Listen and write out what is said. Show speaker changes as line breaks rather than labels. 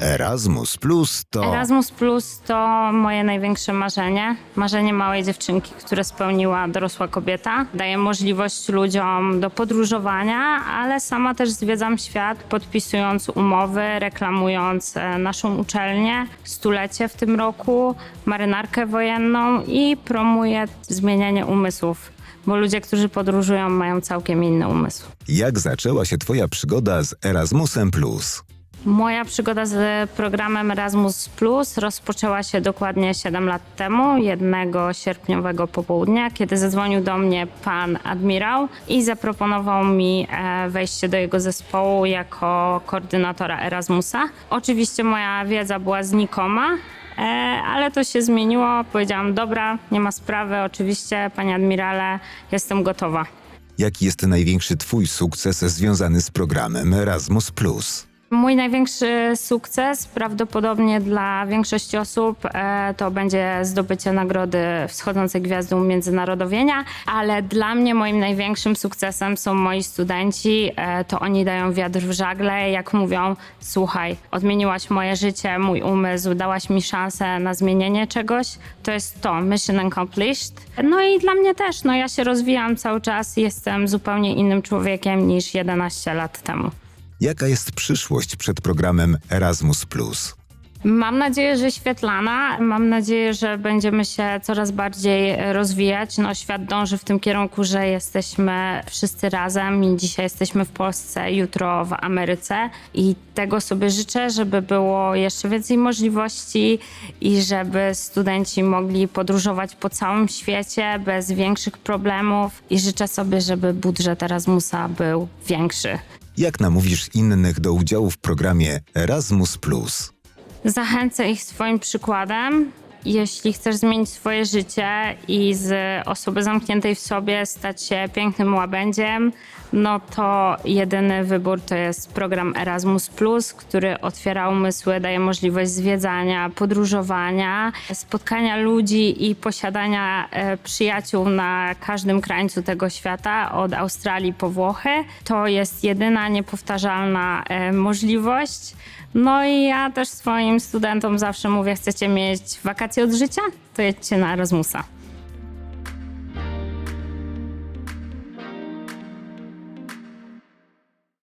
Erasmus Plus to
Erasmus Plus to moje największe marzenie. Marzenie małej dziewczynki, które spełniła dorosła kobieta. Daje możliwość ludziom do podróżowania, ale sama też zwiedzam świat, podpisując umowy, reklamując e, naszą uczelnię, stulecie w tym roku, marynarkę wojenną i promuję zmienianie umysłów. Bo ludzie, którzy podróżują, mają całkiem inny umysł.
jak zaczęła się Twoja przygoda z Erasmusem Plus?
Moja przygoda z programem Erasmus Plus rozpoczęła się dokładnie 7 lat temu, jednego sierpniowego popołudnia, kiedy zadzwonił do mnie pan admirał i zaproponował mi e, wejście do jego zespołu jako koordynatora Erasmusa. Oczywiście moja wiedza była znikoma. e, Ale to się zmieniło. Powiedziałam, dobra, nie ma sprawy, oczywiście, panie admirale, jestem gotowa.
Jaki jest największy Twój sukces związany z programem Erasmus?
Mój największy sukces prawdopodobnie dla większości osób e, to będzie zdobycie nagrody Wschodzącej Gwiazdy Umiędzynarodowienia, ale dla mnie moim największym sukcesem są moi studenci. E, to oni dają wiatr w żagle, jak mówią, słuchaj, odmieniłaś moje życie, mój umysł, dałaś mi szansę na zmienienie czegoś. To jest to, mission accomplished. No i dla mnie też, no ja się rozwijam cały czas, jestem zupełnie innym człowiekiem niż 11 lat temu.
Jaka jest przyszłość przed programem Erasmus?
Mam nadzieję, że świetlana. Mam nadzieję, że będziemy się coraz bardziej rozwijać. No, świat dąży w tym kierunku, że jesteśmy wszyscy razem i dzisiaj jesteśmy w Polsce, jutro w Ameryce. I tego sobie życzę, żeby było jeszcze więcej możliwości i żeby studenci mogli podróżować po całym świecie bez większych problemów. I życzę sobie, żeby budżet Erasmusa był większy.
Jak namówisz innych do udziału w programie Erasmus?
Zachęcę ich swoim przykładem. Jeśli chcesz zmienić swoje życie i z osoby zamkniętej w sobie stać się pięknym łabędziem, no to jedyny wybór to jest program Erasmus, który otwiera umysły, daje możliwość zwiedzania, podróżowania, spotkania ludzi i posiadania e, przyjaciół na każdym krańcu tego świata, od Australii po Włochy. To jest jedyna niepowtarzalna e, możliwość. No i ja też swoim studentom zawsze mówię, chcecie mieć wakacje od życia? To jedźcie na Erasmusa.